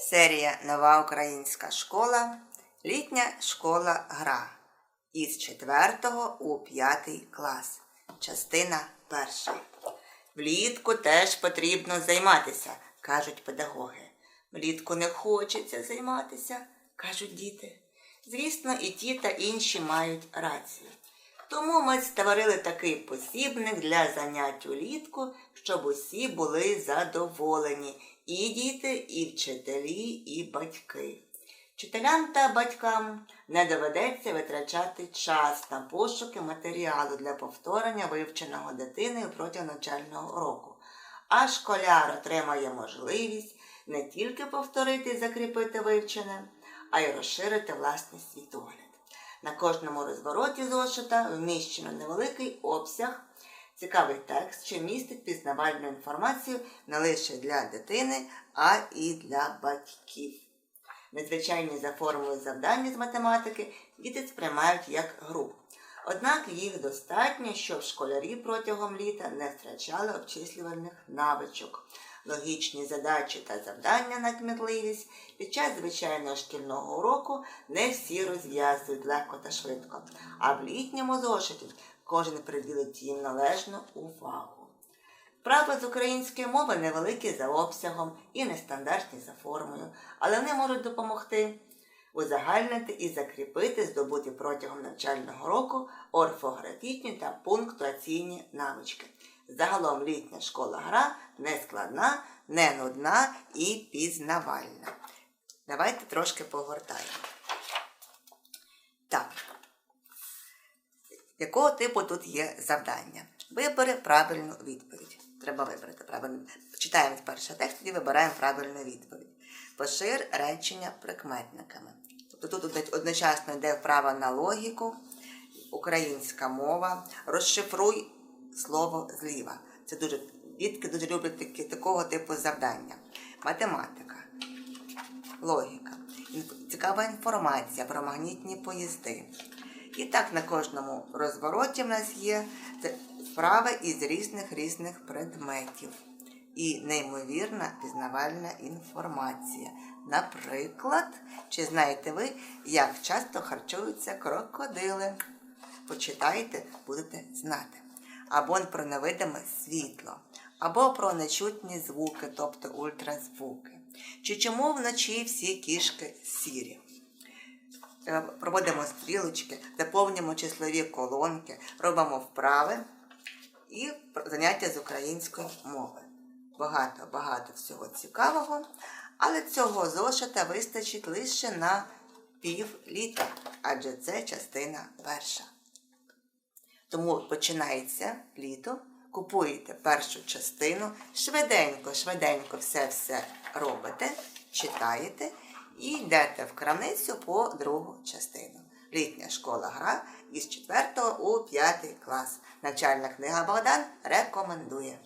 Серія Нова українська школа. Літня школа гра. Із 4 у 5 клас. Частина перша. Влітку теж потрібно займатися, кажуть педагоги. Влітку не хочеться займатися, кажуть діти. Звісно, і ті та інші мають рацію. Тому ми створили такий посібник для занять улітку, щоб усі були задоволені і діти, і вчителі, і батьки. Вчителям та батькам не доведеться витрачати час на пошуки матеріалу для повторення вивченого дитиною протягом навчального року. А школяр отримає можливість не тільки повторити і закріпити вивчене, а й розширити власний світогляд. На кожному розвороті зошита вміщено невеликий обсяг, цікавий текст, що містить пізнавальну інформацію не лише для дитини, а і для батьків. Незвичайні за формою завдання з математики діти сприймають як гру. Однак їх достатньо, щоб школярі протягом літа не втрачали обчислювальних навичок. Логічні задачі та завдання на кмітливість під час звичайного шкільного уроку не всі розв'язують легко та швидко, а в літньому зошиті кожен приділить їм належну увагу. Вправи з української мови невеликі за обсягом і нестандартні за формою, але вони можуть допомогти узагальнити і закріпити здобуті протягом навчального року орфографічні та пунктуаційні навички. Загалом літня школа гра не складна, не нудна і пізнавальна. Давайте трошки погортаємо. Так. Якого типу тут є завдання? Вибери правильну відповідь. Треба вибрати правильну. Читаємо перший текст і вибираємо правильну відповідь. Пошир речення прикметниками. Тобто тут одночасно йде вправа на логіку, українська мова, розшифруй слово зліва. Це дуже дітки дуже люблять такі, такого типу завдання. Математика, логіка, цікава інформація про магнітні поїзди. І так на кожному розвороті в нас є вправи із різних різних предметів. І неймовірна пізнавальна інформація. Наприклад, чи знаєте ви, як часто харчуються крокодили? Почитайте, будете знати. Або про невидиме світло, або про нечутні звуки, тобто ультразвуки. Чи чому вночі всі кішки сірі? Е, проводимо стрілочки, заповнюємо числові колонки, робимо вправи і заняття з української мови. Багато-багато всього цікавого, але цього зошита вистачить лише на пів літа, адже це частина перша. Тому починається літо, купуєте першу частину, швиденько, швиденько все-все робите, читаєте і йдете в крамницю по другу частину. Літня школа гра із 4 у 5 клас. Навчальна книга Богдан рекомендує.